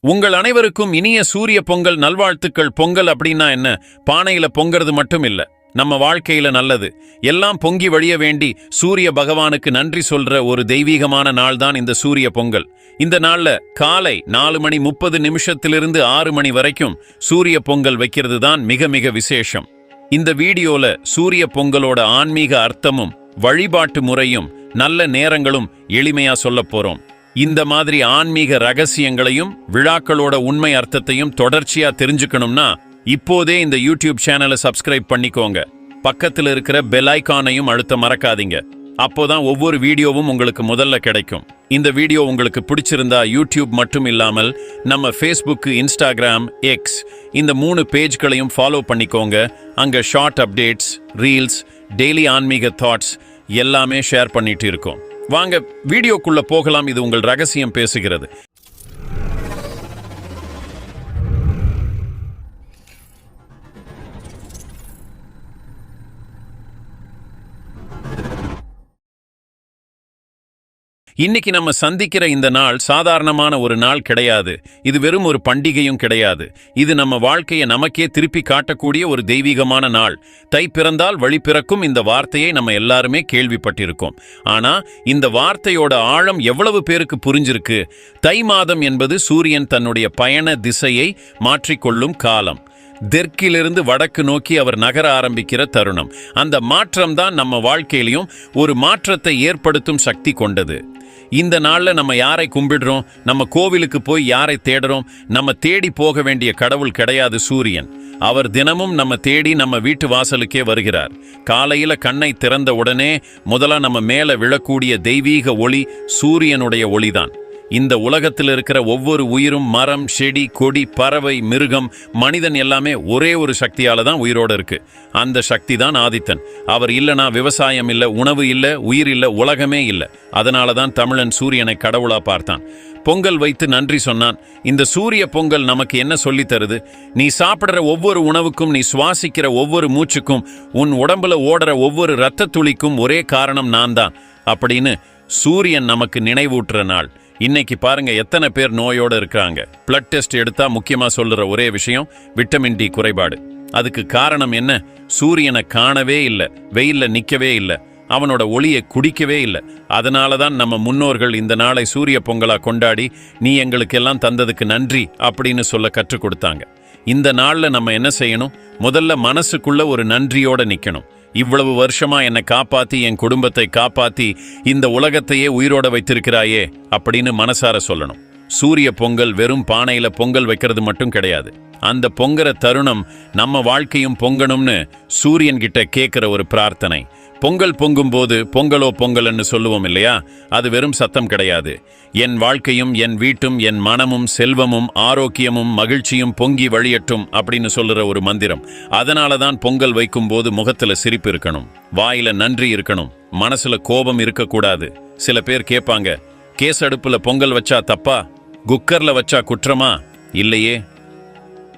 உங்கள் அனைவருக்கும் இனிய சூரிய பொங்கல் நல்வாழ்த்துக்கள். பொங்கல் அப்படின்னா என்ன? பானையில பொங்கறது மட்டும் இல்ல. நம்ம வாழ்க்கையில நல்லது. எல்லாம் பொங்கி வழிய வேண்டி சூரிய பகவானுக்கு நன்றி சொல்ற ஒரு தெய்வீகமான நாள் தான் இந்த சூரிய பொங்கல். இந்த நாள்ல காலை நாலு மணி முப்பது நிமிஷத்திலிருந்து ஆறு மணி வரைக்கும் சூரிய பொங்கல் வைக்கிறது தான் மிக மிக விசேஷம். இந்த வீடியோல சூரிய பொங்கலோட ஆன்மீக அர்த்தமும் வழிபாட்டு முறையும் நல்ல நேரங்களும் எளிமையா சொல்லப் போறோம். இந்த மாதிரி ஆன்மீக ரகசியங்களையும் விழாக்களோட உண்மை அர்த்தத்தையும் தொடர்ச்சியா தெரிஞ்சுக்கணும்னா இப்போதே இந்த யூடியூப் சேனலை சப்ஸ்கிரைப் பண்ணிக்கோங்க. பக்கத்தில் இருக்கிற பெல் ஐகானையும் அழுத்த மறக்காதீங்க. அப்போதான் ஒவ்வொரு வீடியோவும் உங்களுக்கு முதல்ல கிடைக்கும். இந்த வீடியோ உங்களுக்கு பிடிச்சிருந்தா யூடியூப் மட்டும் இல்லாமல் நம்ம ஃபேஸ்புக் இன்ஸ்டாகிராம் எக்ஸ் இந்த மூணு பேஜ்களையும் ஃபாலோ பண்ணிக்கோங்க. அங்கே ஷார்ட் அப்டேட்ஸ் ரீல்ஸ் டெய்லி ஆன்மீக தாட்ஸ் எல்லாமே ஷேர் பண்ணிட்டு இருக்கோம். வாங்க வீடியோக்குள்ள போகலாம். இது உங்கள் ரகசியம் பேசுகிறது. இன்னைக்கு நம்ம சந்திக்கிற இந்த நாள் சாதாரணமான ஒரு நாள் கிடையாது. இது வெறும் ஒரு பண்டிகையும் கிடையாது. இது நம்ம வாழ்க்கையை நமக்கே திருப்பி காட்டக்கூடிய ஒரு தெய்வீகமான நாள். தை பிறந்தால் வழி பிறக்கும் இந்த வார்த்தையை நம்ம எல்லாருமே கேள்விப்பட்டிருக்கோம். ஆனா இந்த வார்த்தையோட ஆழம் எவ்வளவு பேருக்கு புரிஞ்சிருக்கு? தை மாதம் என்பது சூரியன் தன்னுடைய பயண திசையை மாற்றிக்கொள்ளும் காலம். தெற்கிலிருந்து வடக்கு நோக்கி அவர் நகர ஆரம்பிக்கிற தருணம். அந்த மாற்றம் தான் நம்ம வாழ்க்கையிலையும் ஒரு மாற்றத்தை ஏற்படுத்தும் சக்தி கொண்டது. இந்த நாள்ல நம்ம யாரை கும்பிடுறோம்? நம்ம கோவிலுக்கு போய் யாரை தேடுறோம்? நம்ம தேடி போக வேண்டிய கடவுள் கிடையாது சூரியன். அவர் தினமும் நம்ம தேடி நம்ம வீட்டு வாசலுக்கே வருகிறார். காலையில கண்ணை திறந்த உடனே முதல்ல நம்ம மேல விழக்கூடிய தெய்வீக ஒளி சூரியனுடைய ஒளிதான். இந்த உலகத்தில் இருக்கிற ஒவ்வொரு உயிரும் மரம் செடி கொடி பறவை மிருகம் மனிதன் எல்லாமே ஒரே ஒரு சக்தியால தான் உயிரோட இருக்கு. அந்த சக்தி தான் ஆதித்தன். அவர் இல்லனா விவசாயம் இல்ல உணவு இல்லை உயிர் இல்ல உலகமே இல்லை. அதனால தான் தமிழன் சூரியனை கடவுளா பார்த்தான். பொங்கல் வைத்து நன்றி சொன்னான். இந்த சூரிய பொங்கல் நமக்கு என்ன சொல்லித் தருது? நீ சாப்பிடுற ஒவ்வொரு உணவுக்கும் நீ சுவாசிக்கிற ஒவ்வொரு மூச்சுக்கும் உன் உடம்புல ஓடுற ஒவ்வொரு இரத்த துளிக்கும் ஒரே காரணம் நான் தான் அப்படின்னு சூரியன் நமக்கு நினைவூட்டுற நாள். இன்னைக்கு பாருங்க எத்தனை பேர் நோயோட இருக்காங்க. பிளட் டெஸ்ட் எடுத்தா முக்கியமா சொல்லுற ஒரே விஷயம் விட்டமின் டி குறைபாடு. அதுக்கு காரணம் என்ன? சூரியனை காணவே இல்லை வெயில்ல நிக்கவே இல்லை அவனோட ஒளியை குடிக்கவே இல்லை. அதனால தான் நம்ம முன்னோர்கள் இந்த நாளை சூரிய பொங்கலா கொண்டாடி நீ எங்களுக்கெல்லாம் தந்ததுக்கு நன்றி அப்படின்னு சொல்ல கற்றுக் கொடுத்தாங்க. இந்த நாள்ல நம்ம என்ன செய்யணும்? முதல்ல மனசுக்குள்ள ஒரு நன்றியோட நிக்கணும். இவ்வளவு வருஷமா என்னை காப்பாத்தி என் குடும்பத்தை காப்பாத்தி இந்த உலகத்தையே உயிரோட வைத்திருக்கிறாயே அப்படின்னு மனசார சொல்லணும். சூரிய பொங்கல் வெறும் பானையில பொங்கல் வைக்கிறது மட்டும் கிடையாது. அந்த பொங்கற தருணம் நம்ம வாழ்க்கையும் பொங்கணும்னு சூரியன் கிட்ட கேட்கிற ஒரு பிரார்த்தனை. பொங்கல் பொங்கும் போது பொங்கலோ பொங்கல்னு சொல்லுவோம் இல்லையா? அது வெறும் சத்தம் கிடையாது. என் வாழ்க்கையும் என் வீட்டும் என் மனமும் செல்வமும் ஆரோக்கியமும் மகிழ்ச்சியும் பொங்கி வழியட்டும் அப்படின்னு சொல்லுற ஒரு மந்திரம். அதனால தான் பொங்கல் வைக்கும் போது முகத்துல சிரிப்பு இருக்கணும். வாயில நன்றி இருக்கணும். மனசுல கோபம் இருக்கக்கூடாது. சில பேர் கேட்பாங்க கேஸ் அடுப்புல பொங்கல் வச்சா தப்பா? குக்கர்ல வச்சா குற்றமா? இல்லையே.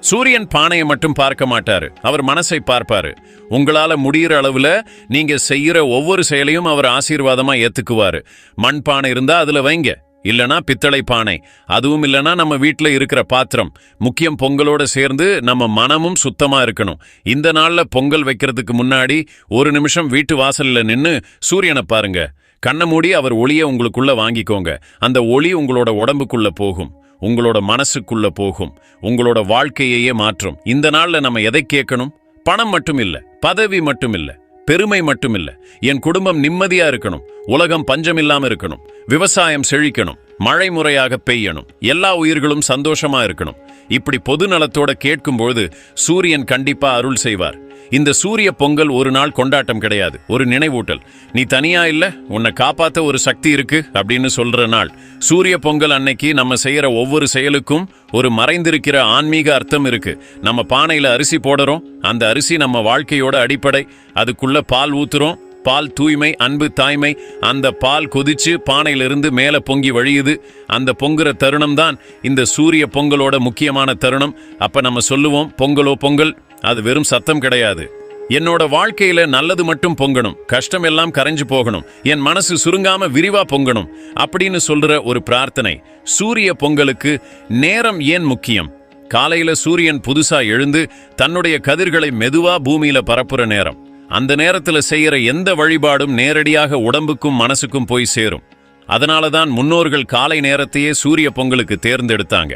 சூரியன் பானையை மட்டும் பார்க்க மாட்டாரு. அவர் மனசை பார்ப்பாரு. உங்களால முடியிற அளவுல நீங்க செய்யற ஒவ்வொரு செயலையும் அவர் ஆசீர்வாதமா ஏத்துக்குவாரு. மண் பானை இருந்தா அதுல வைங்க. இல்லனா பித்தளை பானை. அதுவும் இல்லனா நம்ம வீட்டில் இருக்கிற பாத்திரம். முக்கியம் பொங்கலோட சேர்ந்து நம்ம மனமும் சுத்தமா இருக்கணும். இந்த நாள்ல பொங்கல் வைக்கிறதுக்கு முன்னாடி ஒரு நிமிஷம் வீட்டு வாசல்ல நின்னு சூரியனை பாருங்க. கண்ணை மூடி அவர் ஒளியை உங்களுக்குள்ள வாங்கிக்கோங்க. அந்த ஒளி உங்களோட உடம்புக்குள்ள போகும். உங்களோட மனசுக்குள்ள போகும். உங்களோட வாழ்க்கையையே மாற்றும். இந்த நாள்ல நம்ம எதை கேட்கணும்? பணம் மட்டும் இல்ல. பதவி மட்டும் இல்ல. பெருமை மட்டும் இல்ல. என் குடும்பம் நிம்மதியா இருக்கணும். உலகம் பஞ்சம் இல்லாம இருக்கணும். விவசாயம் செழிக்கணும். மழை முறையாக பெய்யணும். எல்லா உயிர்களும் சந்தோஷமா இருக்கணும். இப்படி பொது நலத்தோட கேட்கும்போது சூரியன் கண்டிப்பா அருள் செய்வார். இந்த சூரிய பொங்கல் ஒரு நாள் கொண்டாட்டம் கிடையாது ஒரு நினைவூட்டல். நீ தனியா இல்ல உன்னை காப்பாத்த ஒரு சக்தி இருக்கு அப்படின்னு சொல்ற நாள். சூரிய பொங்கல் அன்னைக்கு நம்ம செய்யற ஒவ்வொரு செயலுக்கும் ஒரு மறைந்திருக்கிற ஆன்மீக அர்த்தம் இருக்கு. நம்ம பானையில அரிசி போடுறோம் அந்த அரிசி நம்ம வாழ்க்கையோட அடிப்படை. அதுக்குள்ள பால் ஊத்துறோம் பால் தூய்மை அன்பு தாய்மை. அந்த பால் கொதிச்சு பானையிலிருந்து மேலே பொங்கி வழியுது. அந்த பொங்குற தருணம் தான் இந்த சூரிய பொங்கலோட முக்கியமான தருணம். அப்ப நம்ம சொல்லுவோம் பொங்கலோ பொங்கல். அது வெறும் சத்தம் கிடையாது. என்னோட வாழ்க்கையில நல்லது மட்டும் பொங்கணும். கஷ்டம் எல்லாம் கரைஞ்சு போகணும். என் மனசு சுருங்காம விரிவா பொங்கணும். அப்படின்னு சொல்ற ஒரு பிரார்த்தனை. சூரிய பொங்கலுக்கு நேரம் ஏன் முக்கியம்? காலையில சூரியன் புதுசா எழுந்து தன்னுடைய கதிர்களை மெதுவா பூமியில பரப்புற நேரம். அந்த நேரத்துல செய்யற எந்த வழிபாடும் நேரடியாக உடம்புக்கும் மனசுக்கும் போய் சேரும். அதனால தான் முன்னோர்கள் காலை நேரத்தையே சூரிய பொங்கலுக்கு தேர்ந்தெடுத்தாங்க.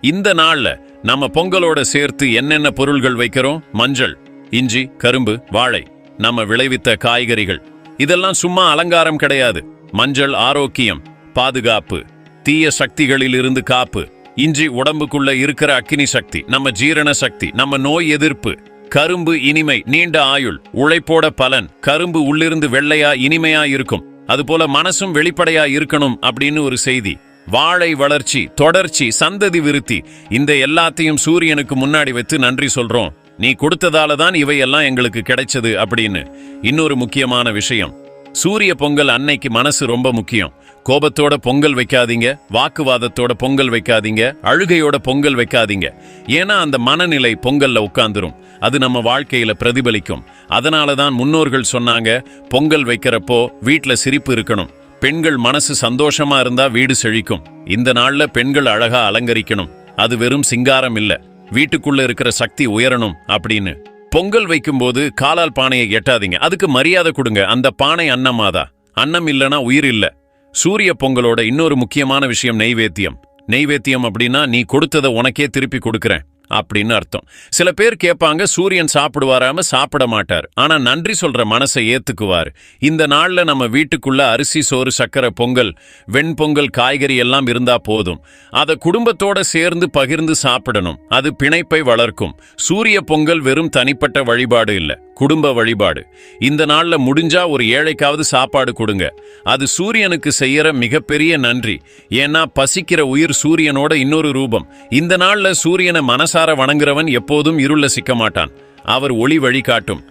இந்த நாள்ல நம்ம பொங்கலோட சேர்த்து என்னென்ன பொருள்கள் வைக்கிறோம்? மஞ்சள் இஞ்சி கரும்பு வாழை. நம்ம விளைவித்த காய்கறிகள். இதெல்லாம் சும்மா அலங்காரம் கிடையாது. மஞ்சள் ஆரோக்கியம் பாதுகாப்பு தீய சக்திகளில் இருந்து காப்பு. இஞ்சி உடம்புக்குள்ள இருக்கிற அக்கினி சக்தி நம்ம ஜீரண சக்தி நம்ம நோய் எதிர்ப்பு. கரும்பு இனிமை நீண்ட ஆயுள் உழைப்போட பலன். கரும்பு உள்ளிருந்து வெள்ளையா இனிமையா இருக்கும். அதுபோல மனசும் வெளிப்படையா இருக்கணும் அப்படின்னு ஒரு செய்தி. வாழை வளர்ச்சி தொடர்ச்சி சந்ததி விருத்தி இந்த எல்லாத்தையும் சூரியனுக்கு முன்னாடி வச்சு நன்றி சொல்றோம். நீ கொடுத்ததால தான் இவையெல்லாம் எங்களுக்கு கிடைச்சது அப்படின்னு. இன்னொரு முக்கியமான விஷயம். சூரிய பொங்கல் அன்னைக்கு மனசு ரொம்ப முக்கியம். கோபத்தோட பொங்கல் வைக்காதீங்க வாக்குவாதத்தோட பொங்கல் வைக்காதீங்க அழுகையோட பொங்கல் வைக்காதீங்க. ஏன்னா அந்த மனநிலை பொங்கல்ல உட்கார்ந்துரும். அது நம்ம வாழ்க்கையில பிரதிபலிக்கும். அதனால தான் முன்னோர்கள் சொன்னாங்க பொங்கல் வைக்கிறப்போ வீட்டில் சிரிப்பு இருக்கணும். பெண்கள் மனசு சந்தோஷமா இருந்தா வீடு செழிக்கும். இந்த நாள்ல பெண்கள் அழகா அலங்கரிக்கணும். அது வெறும் சிங்காரம் இல்ல. வீட்டுக்குள்ள இருக்கிற சக்தி உயரணும் அப்படின்னு. பொங்கல் வைக்கும்போது காலால் பானையை எட்டாதீங்க. அதுக்கு மரியாதை கொடுங்க. அந்த பானை அன்னமாதா. அன்னம் இல்லனா உயிர் இல்ல. சூரிய பொங்கலோட இன்னொரு முக்கியமான விஷயம் நெய்வேத்தியம். நெய்வேத்தியம் அப்படின்னா நீ கொடுத்ததை உனக்கே திருப்பி கொடுக்கறேன். அப்படின்னு அர்த்தம். சில பேர் கேட்பாங்க சூரியன் சாப்பிடுவாராம சாப்பிட மாட்டார். ஆனா நன்றி சொல்ற மனசை ஏத்துக்குவார். இந்த நாள்ல நம்ம வீட்டுக்குள்ள அரிசி சோறு சக்கரை பொங்கல் வெண்பொங்கல் காய்கறி எல்லாம் இருந்தா போதும். அதை குடும்பத்தோட சேர்ந்து பகிர்ந்து சாப்பிடணும். அது பிணைப்பை வளர்க்கும். சூரிய பொங்கல் வெறும் தனிப்பட்ட வழிபாடு இல்லை. குடும்ப வழிபாடு. இந்த நாள்ல முடிஞ்சா ஒரு ஏழைக்காவது சாப்பாடு கொடுங்க. அது சூரியனுக்கு செய்யற மிகப்பெரிய நன்றி. ஏன்னா பசிக்கிற உயிர் சூரியனோட இன்னொரு ரூபம். இந்த நாள்ல சூரியனை மனசார வணங்குறவன் எப்போதும் இருள சிக்க மாட்டான். அவர் ஒளி வழிகாட்டும்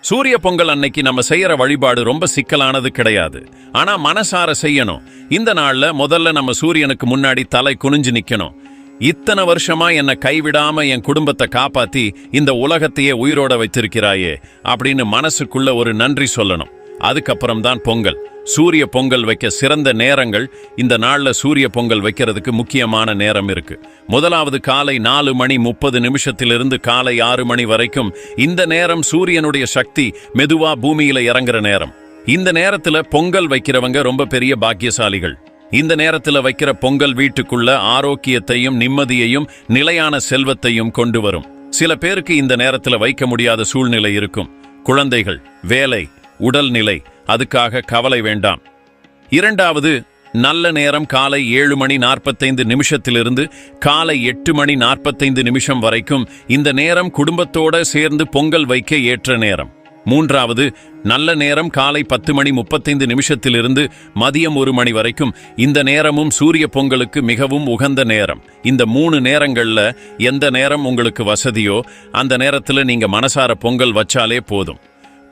சூரிய பொங்கல் அன்னைக்கு நம்ம செய்யற வழிபாடு ரொம்ப சிக்கலானது கிடையாது. ஆனா மனசார செய்யணும். இந்த நாள்ல முதல்ல நம்ம சூரியனுக்கு முன்னாடி தலை குனிஞ்சு நிக்கணும். இத்தனை வருஷமா என்னை கைவிடாம என் குடும்பத்தை காப்பாத்தி இந்த உலகத்தையே உயிரோட வைத்திருக்கிறாயே அப்படின்னு மனசுக்குள்ள ஒரு நன்றி சொல்லணும். அதுக்கப்புறம் தான் பொங்கல். சூரிய பொங்கல் வைக்க சிறந்த நேரங்கள் இந்த நாள்ல சூரிய பொங்கல் வைக்கிறதுக்கு முக்கியமான நேரம் இருக்கு. முதலாவது காலை நாலு மணி முப்பது நிமிஷத்திலிருந்து காலை ஆறு மணி வரைக்கும் இந்த நேரம் சூரியனுடைய சக்தி மெதுவா பூமியில இறங்குற நேரம். இந்த நேரத்துல பொங்கல் வைக்கிறவங்க ரொம்ப பெரிய பாக்கியசாலிகள். இந்த நேரத்துல வைக்கிற பொங்கல் வீட்டுக்குள்ள ஆரோக்கியத்தையும் நிம்மதியையும் நிலையான செல்வத்தையும் கொண்டு வரும். சில பேருக்கு இந்த நேரத்துல வைக்க முடியாத சூழ்நிலை இருக்கும். குழந்தைகள் வேலை உடல்நிலை அதுக்காக கவலை வேண்டாம். இரண்டாவது நல்ல நேரம் காலை ஏழு மணி நாற்பத்தைந்து நிமிஷத்திலிருந்து காலை எட்டு மணி நாற்பத்தைந்து நிமிஷம் வரைக்கும் இந்த நேரம் குடும்பத்தோட சேர்ந்து பொங்கல் வைக்க ஏற்ற நேரம். மூன்றாவது நல்ல நேரம் காலை பத்து மணி முப்பத்தைந்து நிமிஷத்திலிருந்து மதியம் ஒரு மணி வரைக்கும். இந்த நேரமும் சூரிய பொங்கலுக்கு மிகவும் உகந்த நேரம். இந்த மூணு நேரங்கள்ல எந்த நேரம் உங்களுக்கு வசதியோ அந்த நேரத்துல நீங்க மனசார பொங்கல் வச்சாலே போதும்.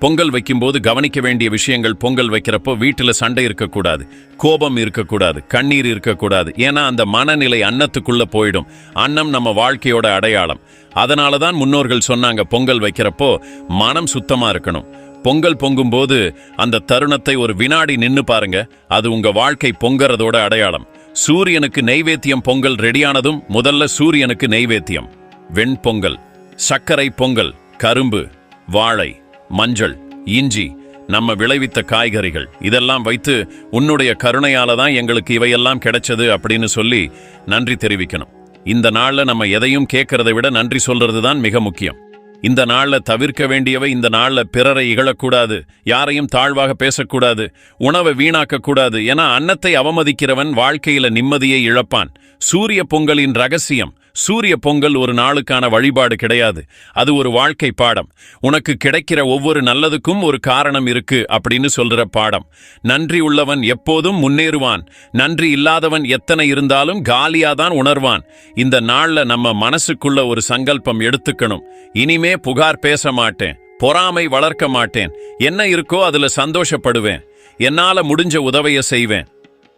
பொங்கல் வைக்கும்போது கவனிக்க வேண்டிய விஷயங்கள் பொங்கல் வைக்கிறப்போ வீட்டில் சண்டை இருக்கக்கூடாது கோபம் இருக்கக்கூடாது கண்ணீர் இருக்கக்கூடாது. ஏன்னா அந்த மனநிலை அன்னத்துக்குள்ள போயிடும். அன்னம் நம்ம வாழ்க்கையோட அடையாளம். அதனால தான் முன்னோர்கள் சொன்னாங்க பொங்கல் வைக்கிறப்போ மனம் சுத்தமா இருக்கணும். பொங்கல் பொங்கும்போது அந்த தருணத்தை ஒரு வினாடி நின்னு பாருங்க அது உங்க வாழ்க்கை பொங்கறதோட அடையாளம். சூரியனுக்கு நெய்வேத்தியம் பொங்கல் ரெடியானதும் முதல்ல சூரியனுக்கு நெய்வேத்தியம் வெண்பொங்கல் சர்க்கரை பொங்கல் கரும்பு வாழை. மஞ்சள் இஞ்சி நம்ம விளைவித்த காய்கறிகள். இதெல்லாம் வைத்து உன்னுடைய கருணையால தான் எங்களுக்கு இவையெல்லாம் கிடைச்சது அப்படின்னு சொல்லி நன்றி தெரிவிக்கணும். இந்த நாள்ல நம்ம எதையும் கேட்கறதை விட நன்றி சொல்றது தான் மிக முக்கியம். இந்த நாளில் தவிர்க்க வேண்டியவை இந்த நாள்ல பிறரை இகழக்கூடாது யாரையும் தாழ்வாக பேசக்கூடாது உணவை வீணாக்கக்கூடாது. ஏன்னா என அன்னத்தை அவமதிக்கிறவன் வாழ்க்கையில நிம்மதியை இழப்பான். சூரிய பொங்கலின் ரகசியம் சூரிய பொங்கல் ஒரு நாளுக்கான வழிபாடு கிடையாது. அது ஒரு வாழ்க்கை பாடம். உனக்கு கிடைக்கிற ஒவ்வொரு நல்லதுக்கும் ஒரு காரணம் இருக்கு அப்படின்னு சொல்ற பாடம். நன்றி உள்ளவன் எப்போதும் முன்னேறுவான். நன்றி இல்லாதவன் எத்தனை இருந்தாலும் காலியாதான் உணர்வான். இந்த நாள்ல நம்ம மனசுக்குள்ள ஒரு சங்கல்பம் எடுத்துக்கணும். இனிமே புகார் பேச மாட்டேன். பொறாமை வளர்க்க மாட்டேன். என்ன இருக்கோ அதுல சந்தோஷப்படுவேன். என்னால முடிஞ்ச உதவிய செய்வேன்.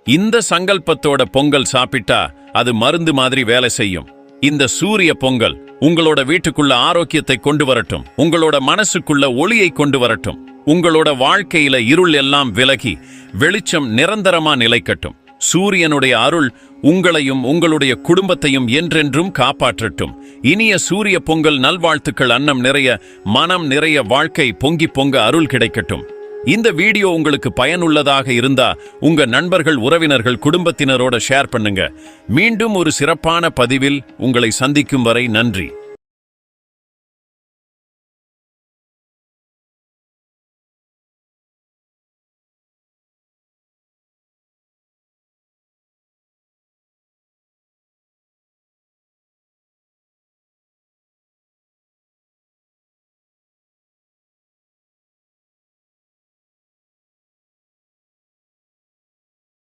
இந்த சங்கல்பத்தோட பொங்கல் சாப்பிட்டா அது மருந்து மாதிரி வேலை செய்யும். இந்த சூரிய பொங்கல் உங்களோட வீட்டுக்குள்ள ஆரோக்கியத்தை கொண்டு வரட்டும். உங்களோட மனசுக்குள்ள ஒளியை கொண்டு வரட்டும். உங்களோட வாழ்க்கையில இருள் எல்லாம் விலகி வெளிச்சம் நிரந்தரமா நிலைக்கட்டும். சூரியனுடைய அருள் உங்களையும் உங்களுடைய குடும்பத்தையும் என்றென்றும் காப்பாற்றட்டும். இனிய சூரிய பொங்கல் நல்வாழ்த்துக்கள் அன்னம் நிறைய மனம் நிறைய வாழ்க்கை பொங்கி பொங்க அருள் கிடைக்கட்டும். இந்த வீடியோ உங்களுக்கு பயனுள்ளதாக இருந்தா உங்க நண்பர்கள் உறவினர்கள் குடும்பத்தினரோட ஷேர் பண்ணுங்க. மீண்டும் ஒரு சிறப்பான பதிவில் உங்களை சந்திக்கும் வரை நன்றி.